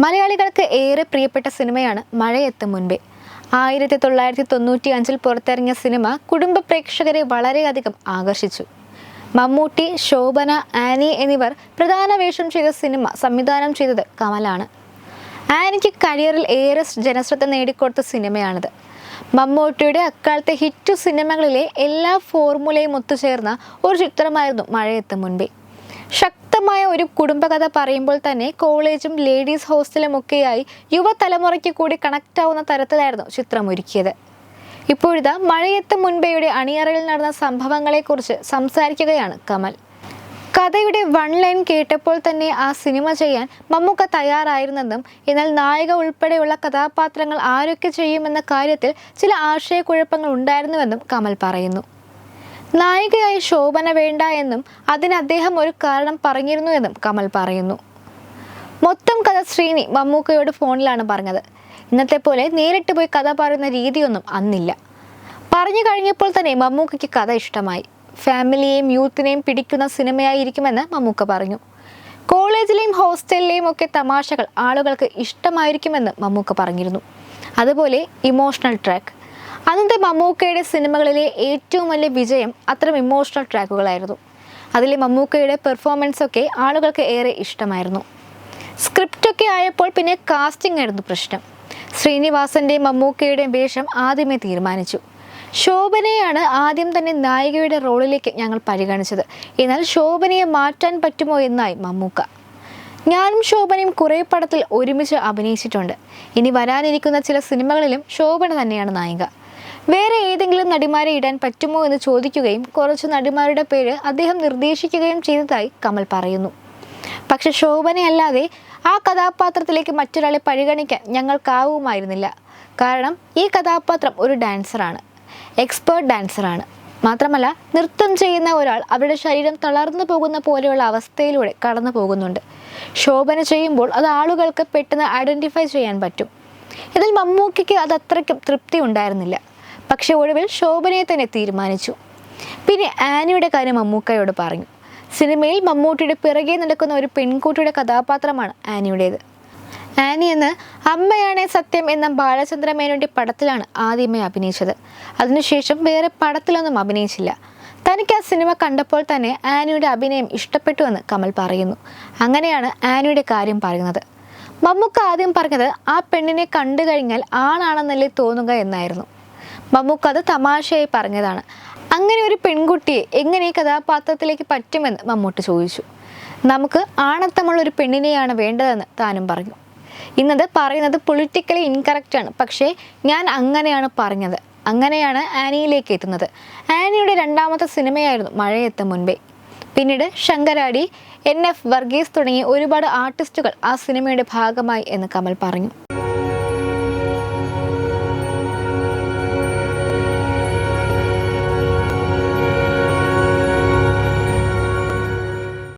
മലയാളികൾക്ക് ഏറെ പ്രിയപ്പെട്ട സിനിമയാണ് മഴയെത്തും മുൻപേ. ആയിരത്തി തൊള്ളായിരത്തി തൊണ്ണൂറ്റി അഞ്ചിൽ പുറത്തിറങ്ങിയ സിനിമ കുടുംബ പ്രേക്ഷകരെ വളരെയധികം ആകർഷിച്ചു. മമ്മൂട്ടി ശോഭന ആനി എന്നിവർ പ്രധാന വേഷം ചെയ്ത സിനിമ സംവിധാനം ചെയ്തത് കമലാണ്. ആനിക്ക് കരിയറിൽ ഏറെ ജനശ്രദ്ധ നേടിക്കൊടുത്ത സിനിമയാണിത്. മമ്മൂട്ടിയുടെ അക്കാലത്തെ ഹിറ്റ് സിനിമകളിലെ എല്ലാ ഫോർമുലയും ഒത്തുചേർന്ന ഒരു ചിത്രമായിരുന്നു മഴയെത്തും മുൻപേ. ശക്തമായ ഒരു കുടുംബകഥ പറയുമ്പോൾ തന്നെ കോളേജും ലേഡീസ് ഹോസ്റ്റലും ഒക്കെയായി യുവതലമുറയ്ക്ക് കൂടി കണക്റ്റ് ആവുന്ന തരത്തിലായിരുന്നു ചിത്രം ഒരുക്കിയത് ഇപ്പോഴിതാ മഴയത്ത് മുൻപേയുടെ അണിയറയിൽ നടന്ന സംഭവങ്ങളെക്കുറിച്ച് സംസാരിക്കുകയാണ് കമൽ. കഥയുടെ വൺ ലൈൻ കേട്ടപ്പോൾ തന്നെ ആ സിനിമ ചെയ്യാൻ മമ്മൂക്ക തയ്യാറായിരുന്നെന്നും എന്നാൽ നായിക ഉൾപ്പെടെയുള്ള കഥാപാത്രങ്ങൾ ആരൊക്കെ ചെയ്യുമെന്ന കാര്യത്തിൽ ചില ആശയക്കുഴപ്പങ്ങൾ ഉണ്ടായിരുന്നുവെന്നും കമൽ പറയുന്നു. നായികയായി ശോഭന വേണ്ട എന്നും അതിന് അദ്ദേഹം ഒരു കാരണം പറഞ്ഞിരുന്നു എന്നും കമൽ പറയുന്നു. മൊത്തം കഥ ശ്രീനി മമ്മൂക്കയോട് ഫോണിലാണ് പറഞ്ഞത്. ഇന്നത്തെ പോലെ നേരിട്ട് പോയി കഥ പറയുന്ന രീതിയൊന്നും അന്നില്ല. പറഞ്ഞു കഴിഞ്ഞപ്പോൾ തന്നെ മമ്മൂക്കയ്ക്ക് കഥ ഇഷ്ടമായി. ഫാമിലിയെയും യൂത്തിനെയും പിടിക്കുന്ന സിനിമയായിരിക്കുമെന്ന് മമ്മൂക്ക പറഞ്ഞു. കോളേജിലെയും ഹോസ്റ്റലിലെയും ഒക്കെ തമാശകൾ ആളുകൾക്ക് ഇഷ്ടമായിരിക്കുമെന്ന് മമ്മൂക്ക പറഞ്ഞിരുന്നു. അതുപോലെ ഇമോഷണൽ ട്രാക്ക് അന്നത്തെ മമ്മൂക്കയുടെ സിനിമകളിലെ ഏറ്റവും വലിയ വിജയം അത്തരം ഇമോഷണൽ ട്രാക്കുകളായിരുന്നു അതിലെ മമ്മൂക്കയുടെ പെർഫോമൻസ് ഒക്കെ ആളുകൾക്ക് ഏറെ ഇഷ്ടമായിരുന്നു. സ്ക്രിപ്റ്റൊക്കെ ആയപ്പോൾ പിന്നെ കാസ്റ്റിംഗ് ആയിരുന്നു പ്രശ്നം. ശ്രീനിവാസന്റെയും മമ്മൂക്കയുടെയും വേഷം ആദ്യമേ തീരുമാനിച്ചു. ശോഭനയാണ് ആദ്യം തന്നെ നായികയുടെ റോളിലേക്ക് ഞങ്ങൾ പരിഗണിച്ചത്. എന്നാൽ ശോഭനയെ മാറ്റാൻ പറ്റുമോ എന്നായി മമ്മൂക്ക. ഞാനും ശോഭനയും കുറേ പടത്തിൽ ഒരുമിച്ച് അഭിനയിച്ചിട്ടുണ്ട്. ഇനി വരാനിരിക്കുന്ന ചില സിനിമകളിലും ശോഭന തന്നെയാണ് നായിക. വേറെ ഏതെങ്കിലും നടിമാരെ ഇടാൻ പറ്റുമോ എന്ന് ചോദിക്കുകയും കുറച്ച് നടിമാരുടെ പേര് അദ്ദേഹം നിർദ്ദേശിക്കുകയും ചെയ്തതായി കമൽ പറയുന്നു. പക്ഷെ ശോഭനയല്ലാതെ ആ കഥാപാത്രത്തിലേക്ക് മറ്റൊരാളെ പരിഗണിക്കാൻ ഞങ്ങൾക്കാവുമായിരുന്നില്ല. കാരണം ഈ കഥാപാത്രം ഒരു ഡാൻസറാണ് എക്സ്പേർട്ട് ഡാൻസറാണ്. മാത്രമല്ല നൃത്തം ചെയ്യുന്ന ഒരാൾ അവരുടെ ശരീരം തളർന്നു പോകുന്ന പോലെയുള്ള അവസ്ഥയിലൂടെ കടന്നു പോകുന്നുണ്ട്. ശോഭന ചെയ്യുമ്പോൾ അത് ആളുകൾക്ക് പെട്ടെന്ന് ഐഡന്റിഫൈ ചെയ്യാൻ പറ്റും. ഇതിൽ മമ്മൂക്കിക്ക് അത് അത്രയ്ക്കും തൃപ്തി ഉണ്ടായിരുന്നില്ല. പക്ഷെ ഒടുവിൽ ശോഭനയെ തന്നെ തീരുമാനിച്ചു. പിന്നെ ആനിയുടെ കാര്യം മമ്മൂക്കയോട് പറഞ്ഞു. സിനിമയിൽ മമ്മൂട്ടിയുടെ പിറകെ നടക്കുന്ന ഒരു പെൺകുട്ടിയുടെ കഥാപാത്രമാണ് ആനിയുടേത്. ആനി എന്ന് അമ്മയാണേ സത്യം എന്ന ബാലചന്ദ്ര മേനോന്റെ പടത്തിലാണ് ആദ്യമേ അഭിനയിച്ചത്. അതിനുശേഷം വേറെ പടത്തിലൊന്നും അഭിനയിച്ചില്ല. തനിക്ക് ആ സിനിമ കണ്ടപ്പോൾ തന്നെ ആനിയുടെ അഭിനയം ഇഷ്ടപ്പെട്ടുവെന്ന് കമൽ പറയുന്നു. അങ്ങനെയാണ് ആനിയുടെ കാര്യം പറയുന്നത്. മമ്മൂക്ക ആദ്യം പറഞ്ഞത് ആ പെണ്ണിനെ കണ്ടു കഴിഞ്ഞാൽ ആണാണെന്നല്ലേ തോന്നുക എന്നായിരുന്നു. മമ്മൂക്ക അത് തമാശയായി പറഞ്ഞതാണ്. അങ്ങനെ ഒരു പെൺകുട്ടിയെ എങ്ങനെ ഈ കഥാപാത്രത്തിലേക്ക് പറ്റുമെന്ന് മമ്മൂട്ടി ചോദിച്ചു. നമുക്ക് ആണത്തമുള്ള ഒരു പെണ്ണിനെയാണ് വേണ്ടതെന്ന് താനും പറഞ്ഞു. ഇന്നത് പറയുന്നത് പൊളിറ്റിക്കലി ഇൻകറക്റ്റ് ആണ്. പക്ഷേ ഞാൻ അങ്ങനെയാണ് പറഞ്ഞത്. അങ്ങനെയാണ് ആനിയിലേക്ക് എത്തുന്നത്. ആനിയുടെ രണ്ടാമത്തെ സിനിമയായിരുന്നു മഴയെത്തും മുൻപേ. പിന്നീട് ശങ്കരാടി എൻ എഫ് വർഗീസ് തുടങ്ങിയ ഒരുപാട് ആർട്ടിസ്റ്റുകൾ ആ സിനിമയുടെ ഭാഗമായി എന്ന് കമൽ പറഞ്ഞു.